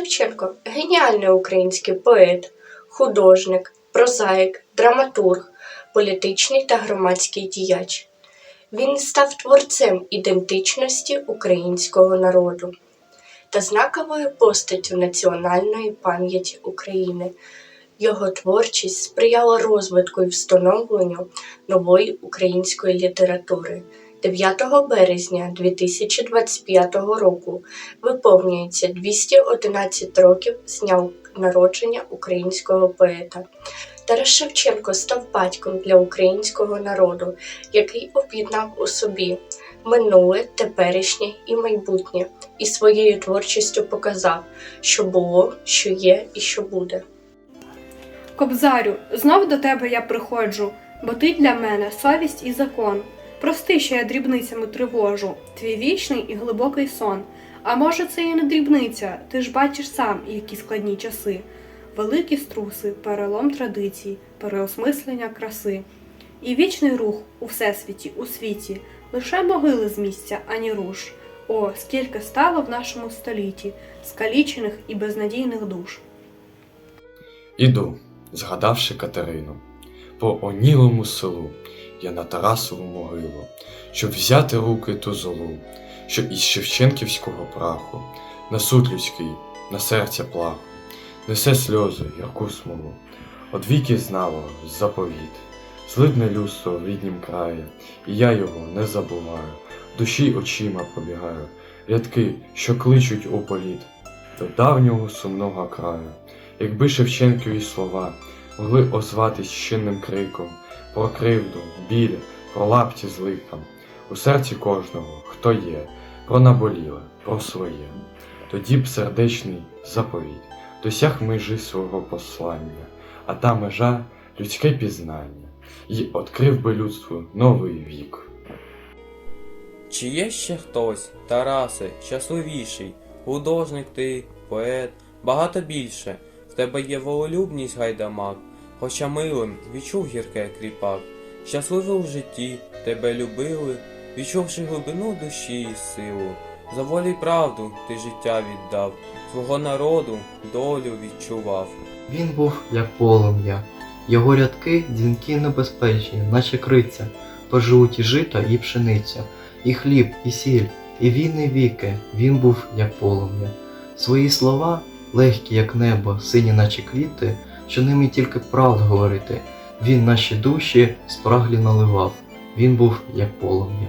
Шевченко геніальний український поет, художник, прозаїк, драматург, політичний та громадський діяч. Він став творцем ідентичності українського народу та знаковою постаттю національної пам'яті України. Його творчість сприяла розвитку і встановленню нової української літератури. 9 березня 2025 року виповнюється 211 років з дня народження українського поета. Тарас Шевченко став батьком для українського народу, який об'єднав у собі минуле, теперішнє і майбутнє, і своєю творчістю показав, що було, що є і що буде. Кобзарю, знов до тебе я приходжу, бо ти для мене совість і закон. Прости, що я дрібницями тривожу, твій вічний і глибокий сон. А може, це і не дрібниця, ти ж бачиш сам, які складні часи, великі струси, перелом традицій, переосмислення краси. І вічний рух у всесвіті, у світі, лише могили з місця, ані руш. О, скільки стало в нашому столітті скалічених і безнадійних душ. Іду, згадавши Катерину, по онілому селу я на Тарасову могилу, щоб взяти руки ту золу, що із Шевченківського праху, на суд людський, на серця плаху, несе сльози, ярку смолу. Одвіки знало заповіт, злидне людство в ріднім краї, і я його не забуваю, душі очима пробігаю, рядки, що кличуть у політ, до давнього сумного краю. Якби Шевченкові слова могли озватись щинним криком про кривду, біль, про лапті з лихом, у серці кожного, хто є, про наболіле, про своє, тоді б сердечний заповідь досяг межі свого послання, а та межа людське пізнання, і відкрив би людству новий вік. Чи є ще хтось, Тарасе, щасливіший, художник ти, поет, багато більше, в тебе є волелюбність гайдамак, хоча милим відчув гірке кріпак, щасливий у житті, тебе любили, відчувши глибину душі і силу, за волю й правду ти життя віддав, свого народу долю відчував. Він був як полум'я, його рядки дзвінки небезпечні, наче криця, пожуть і жито і пшениця, і хліб, і сіль, і війни віки, він був як полум'я. Свої слова, легкі, як небо, сині, наче квіти, що ними тільки правду говорити. Він наші душі спраглі наливав, він був як полум'я.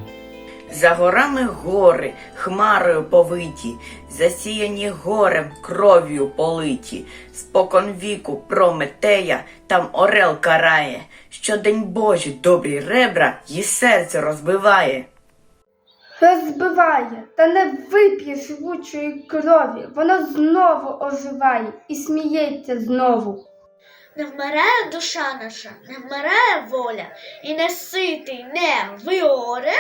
За горами гори, хмарою повиті, засіяні горем, кров'ю политі, спокон віку Прометея там орел карає, щодень Божі добрі ребра їй серце розбиває. Розбиває, та не вип'є живучої крові, воно знову оживає і сміється знову. Не вмирає душа наша, не вмирає воля, і не ситий не виоре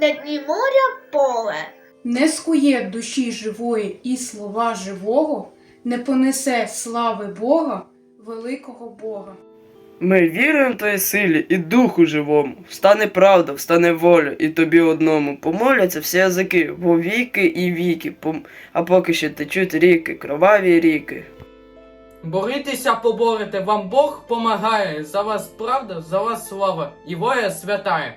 на дні моря поле. Не скує душі живої і слова живого, не понесе слави Бога, великого Бога. Ми віруємо твоїй силі і духу живому. Встане правда, встане воля, і тобі одному. Помоляться всі язики, во віки і віки, а поки ще течуть ріки, кроваві ріки. Борітеся, поборете, вам Бог помагає. За вас правда, за вас слава і воя святая.